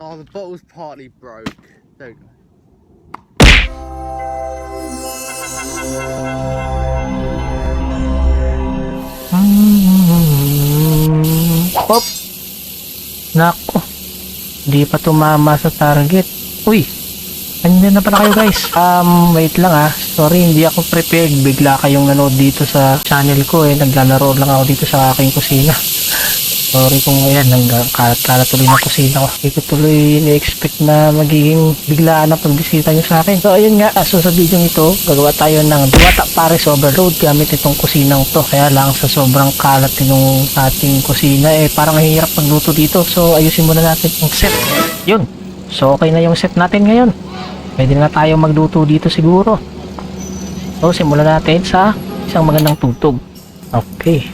Oh, the bottle's partly broke. There we. Pop! Nako. Di pa tumama sa target. Uy! Andyan na pala kayo guys. Um, wait lang ah. Sorry, hindi ako prepared. Bigla kayong nanood dito sa channel ko eh. Naglalaro lang ako dito sa aking kusina. Sorry kung ayan, kalat-kalat tuloy ng kusina ko. Hindi ko tuloy ni-expect na magiging biglaan ang pagbisita nyo sa akin. So ayun nga, so sa video ito, gagawa tayo ng Diwata Paris Overload gamit itong kusinang to. Kaya lang sa sobrang kalat nung ating kusina eh parang hirap magluto dito. So ayusin muna natin yung set. Yun. So okay na yung set natin ngayon. Pwede na tayo magluto dito siguro. So simulan natin sa isang magandang tugtog. Okay.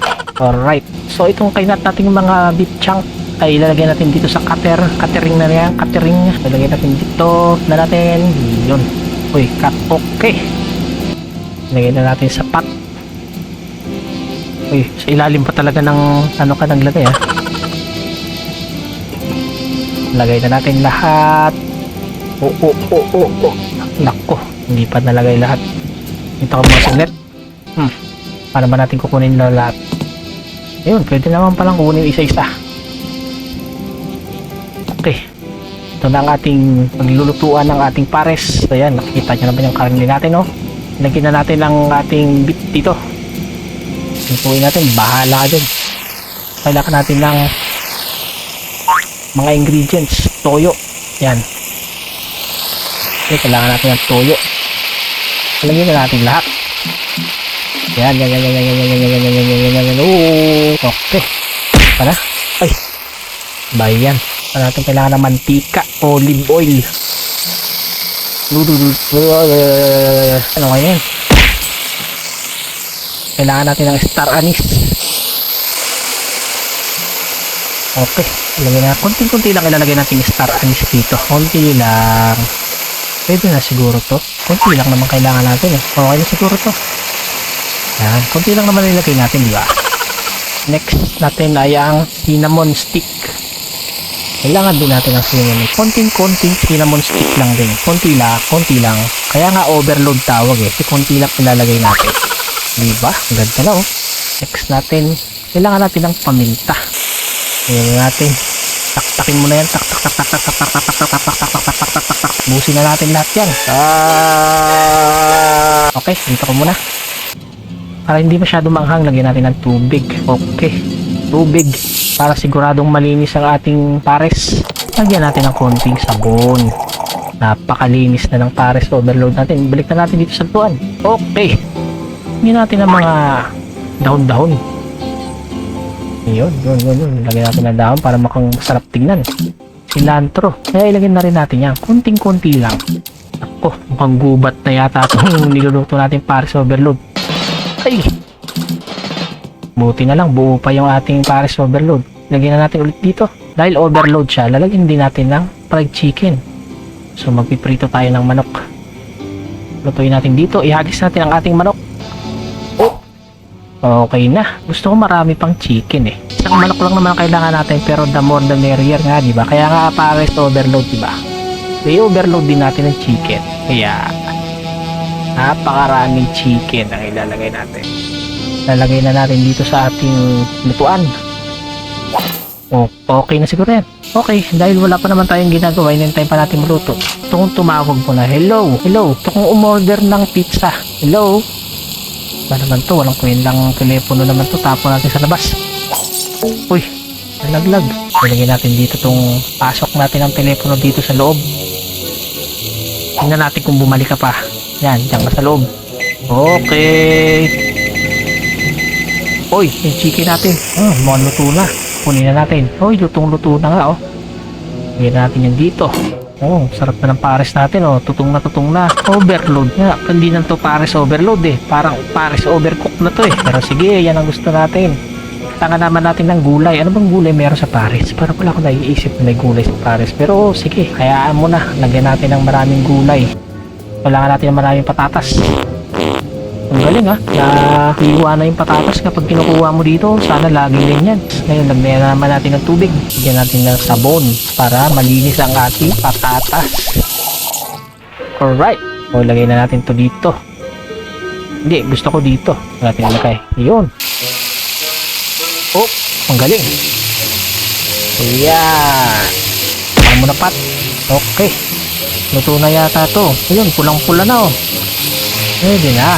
Alright. So itong kainat nating mga beef chunk ay ilalagay natin dito sa cutter. Cuttering na yan. Cuttering. Ilalagay natin dito na natin. Yun. Uy, cut. Okay. Ilagay na natin sa pot. Uy, sa ilalim pa talaga ng ano ka naglagay ah. Lagay na natin lahat. Oo, oo, oo, oo. Oh. Nako, hindi pa nalagay lahat. Ito ka mga saglit. Hmm. Paano ba natin kukunin na lahat? Ayun, pwede naman palang kukunin isa-isa. Okay. Ito na ang ating paglulutuan ng ating pares. So nakikita nyo naman yung karne natin, no? Lagyan na natin ang ating bit dito. Lutuin natin, bahala ka dyan. Kailangan natin ng mga ingredients. Toyo. Yan. Okay, kailangan natin ng toyo. Lagyan na natin lahat. Yan, yan, yan, yan, yan, yan, yan, yan, yan, yan, yan, yan, yan, yan, okay. Para? Ay. Bayan. Para natin kailangan ng mantika, olive oil. Ano kaya yan? Kailangan natin ng star anise. Okay. Ilagay na. Kunting-kunti lang ilalagay natin yung star anise dito. Kunti lang. Pwede na siguro to. Kunti lang naman kailangan natin eh. Okay na siguro to. Yan. Kunti lang naman ilagay natin, di ba? Next natin ay ang cinnamon stick. Kailangan din natin ang cinnamon. Konting-konting cinnamon stick lang din. Konti lang, konti lang. Kaya nga overload tawag eh. Kasi konti lang ilalagay natin. Di ba? Ang ganda na oh. Next natin, kailangan natin ng paminta. Ayan natin. Taktakin mo na yan. Tak tak tak tak tak tak tak tak tak tak tak tak tak tak tak tak tak Busin na natin lahat yan. Ah! Okay, dito ko muna. Para hindi masyado manghang, lagyan natin ng tubig. Okay. Tubig. Para siguradong malinis ang ating pares. Lagyan natin ng konting sabon. Napakalinis na ng pares overload natin. Balik na natin dito sa tuwan. Okay. Lagyan natin ng mga dahon-dahon. Yun, yun, yun, yun. Lagyan natin ng dahon para makang masarap tingnan. Cilantro. Kaya ilagay na rin natin yan. Kunting-kunti lang. Ako, mukhang gubat na yata itong niluluto natin pares overload. Ay! Buti na lang, buo pa yung ating pares overload. Lagyan na natin ulit dito. Dahil overload siya, lalagyan din natin ng fried chicken. So magpiprito tayo ng manok. Lutuin natin dito. Ihagis natin ang ating manok. Oh! Okay na. Gusto ko marami pang chicken eh. Isang manok lang naman ang kailangan natin pero the more the merrier nga, di ba? Kaya nga pares overload, di ba? I-overload din natin ng chicken. Kaya napakaraming chicken ang ilalagay natin. Lalagay na natin dito sa ating lutuan. O, okay na siguro yan. Okay, dahil wala pa naman tayong ginagawa, inintay pa natin maluto. Ito kong tumawag mo na, hello, hello, ito kong umorder ng pizza. Hello? Ba naman to, walang kwentang telepono naman to, tapo natin sa labas. Uy, nalaglag. Ilagay natin dito tong pasok natin ang telepono dito sa loob. Tingnan natin kung bumalik ka pa. Yan, dyan ka sa loob. Okay. Uy, yung chicken natin. Oh, mukhang luto na. Kunin na natin. Uy, lutong-luto na nga, oh. Lagyan natin yan dito. Oh, sarap na ng pares natin oh. Tutong na tutong na. Overload nga. Hindi na to pares overload eh. Parang pares overcook na to eh. Pero sige, yan ang gusto natin. Tanga naman natin ng gulay. Ano bang gulay meron sa pares? Parang wala ko naiisip na may gulay sa pares. Pero oh, sige, hayaan mo na. Lagyan natin ng maraming gulay. Kailangan natin ng maraming patatas. Ang galing ha, na iwa na yung patatas kapag kinukuha mo dito. Sana laging ganyan. Ngayon, lagyan na naman natin ng tubig. Bigyan natin ng sabon para malinis ang ating patatas. Alright. O, lagay na natin to dito. Hindi, gusto ko dito. Natin ilagay. Yun. Oh, ang galing. Ayan. Ano mo na pat? Okay. Luto na yata to. Ayun, pulang-pula na oh. Pwede na.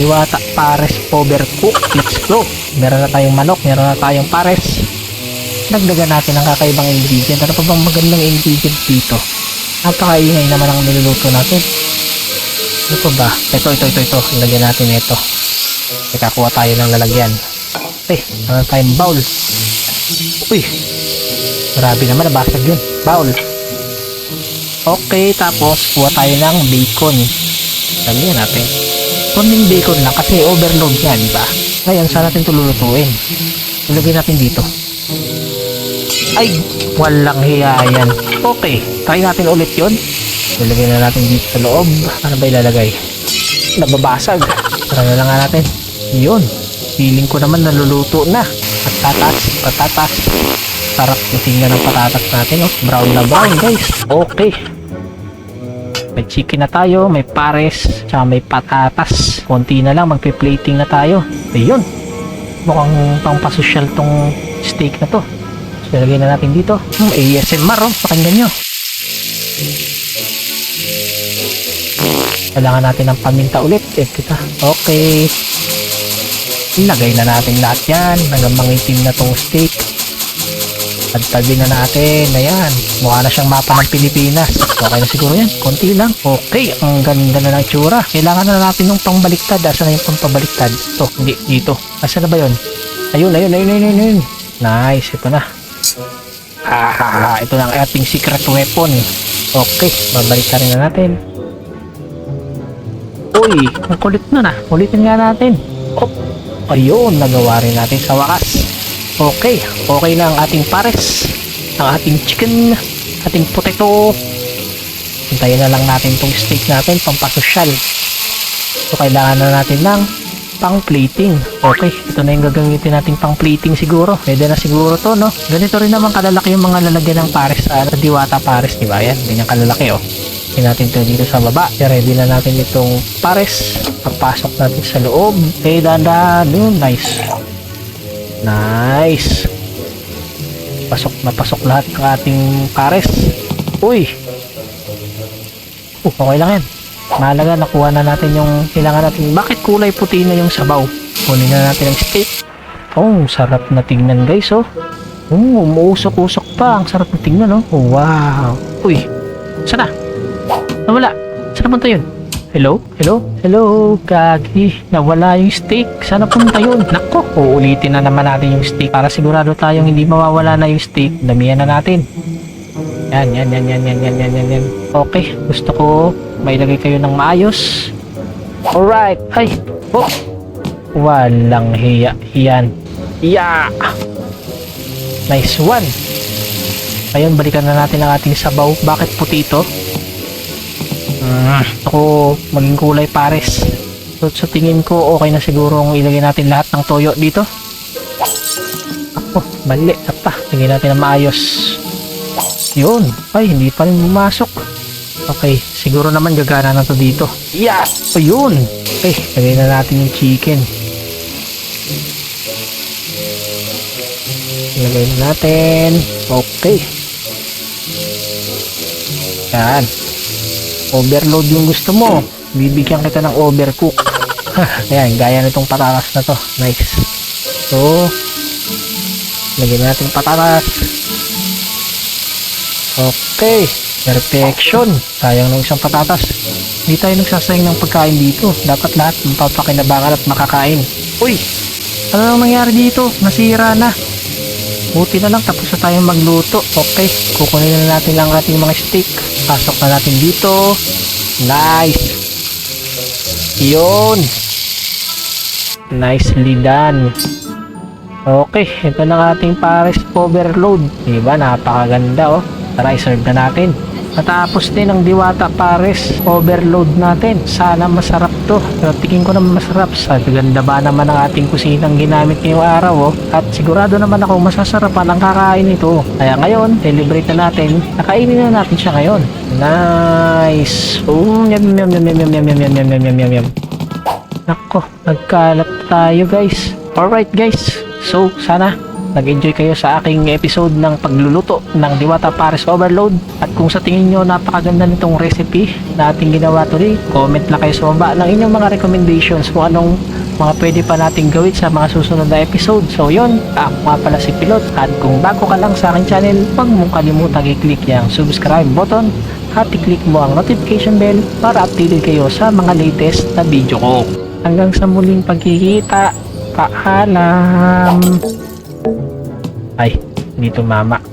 Diwata pares overcook. Let's go. Meron na tayong manok, meron na tayong pares. Dagdagan natin ang kakaibang ingredient. Ano pa bang magandang ingredient dito? Napakaingay naman ang niluluto natin. Ano pa ba? Ito, ito, ito, ito. Lagyan natin ito. Nakakuha tayo ng lalagyan. Eh, meron tayong bowl. Uy, grabe naman, nabasag yun. Bowl. Okay, tapos kuha tayo ng bacon. Lagyan natin. Kunting bacon lang kasi overload yan, di ba? Ngayon, saan natin ito lulutuin? Ilagay natin dito. Ay, walang hiya yan. Okay, try natin ulit yon. Ilagay na natin dito sa loob. Ano ba ilalagay? Nababasag. Try na lang nga natin. Yun. Feeling ko naman naluluto na. Patatas, patatas. Sarap tingnan ng patatas natin. Oh. Brown na brown, guys. Okay. May chicken na tayo, may pares, tsaka may patatas. Konti na lang, magpe-plating na tayo. Ayun. Mukhang pangpasosyal tong steak na to. So, ilagay na natin dito. Hmm, ASMR oh, pakinggan nyo. Kailangan natin ng paminta ulit. Eh, kita. Okay. Ilagay na natin lahat yan. Hanggang mangitim na tong steak. Tagtagin na natin. Ayan. Mukha na siyang mapa ng Pilipinas. Okay na siguro yan. Konti lang. Okay. Ang ganda na ng tsura. Kailangan na natin ng pangbaliktad. Asa na yung pambaliktad? Ito. Hindi. Dito. Asa na ba yun? Ayun. Ayun. Ayun. Ayun. Ayun. Nice. Ito na. Ah, ito na ang ating secret weapon. Okay. Babaliktarin na natin. Uy. Ang kulit na na. Ulitin nga natin. Oh. Ayun. Nagawa rin natin sa wakas. Okay, okay na ang ating pares, ang ating chicken, ating potato. Hintayin na lang natin tong steak natin, pampasosyal. So, kailangan na natin ng pang-plating. Okay, ito na yung gagamitin natin pang-plating siguro. Pwede na siguro to, no? Ganito rin naman kalalaki yung mga lalagyan ng pares sa ano, diwata pares, di ba? Yan, ganyan kalalaki, oh. Hindi natin ito dito sa baba. I-ready na natin itong pares. Papasok natin sa loob. Okay, dahan Yun, nice. Nice. Pasok na pasok lahat ng ating pares. Uy. Uh, okay lang yan. Mahalaga, nakuha na natin yung kailangan natin. Bakit kulay puti na yung sabaw? Kunin na natin ang steak. Oh, sarap na tingnan guys, oh. Oh, umuusok-usok pa. Ang sarap na tingnan, oh. wow. Uy, sana? Nawala. Saan napunta yun? Hello? Hello? Hello? Gagi. Nawala yung steak. Sana punta yun? Nako, uulitin na naman natin yung steak para sigurado tayong hindi mawawala na yung steak. Damihan na natin. Yan, yan, yan, yan, yan, yan, yan, yan, yan. Okay, gusto ko mailagay kayo ng maayos. Alright. Ay, oh. Walang hiya. Yan. Yeah. Nice one. Ayun, balikan na natin ang ating sabaw. Bakit puti ito? Mm, ako maging kulay pares. So, sa tingin ko, okay na siguro kung ilagay natin lahat ng toyo dito. Ako, mali. Apa, lagyan natin ng maayos. Yun. Ay, hindi pa rin bumasok. Okay, siguro naman gagana na to dito. Yeah! Ayun! Okay, lagay na natin yung chicken. Lagay na natin. Okay. Yan. Overload yung gusto mo. Bibigyan kita ng overcook. Ayan, gaya nitong patatas na to. Nice. So, lagyan natin patatas. Okay. Perfection. Sayang ng isang patatas. Hindi tayo nagsasayang ng pagkain dito. Dapat lahat mapapakinabangan at makakain. Uy! Ano nang nangyari dito? Nasira na. Buti na lang tapos na tayong magluto. Okay, kukunin na natin ang ating mga steak. Pasok na natin dito. Nice. Yun. Nicely done. Okay, ito na ang ating pares overload. Diba? Napakaganda oh. Tara, serve na natin. Natapos din ang diwata pares overload natin. Sana masarap to. Pero tingin ko naman masarap. Sa ganda ba naman ang ating kusinang ginamit ngayong araw oh. At sigurado naman ako masasarapan ang kakain ito. Kaya ngayon, celebrate na natin. Nakainin na natin siya ngayon. Nice. Oh, yum yum yum yum yum yum yum yum yum yum yum yum. Nako, nagkalat tayo guys. Alright guys, so sana nag-enjoy kayo sa aking episode ng pagluluto ng Diwata Pares Overload. At kung sa tingin nyo napakaganda nitong recipe na ating ginawa today, comment lang kayo sa baba ng inyong mga recommendations kung anong mga pwede pa nating gawin sa mga susunod na episode. So yun, ako nga pala si Pilot at kung bago ka lang sa aking channel, huwag mong kalimutang i-click yung subscribe button at i-click mo ang notification bell para updated kayo sa mga latest na video ko. Hanggang sa muling pagkikita, paalam! Ay, hindi tumama.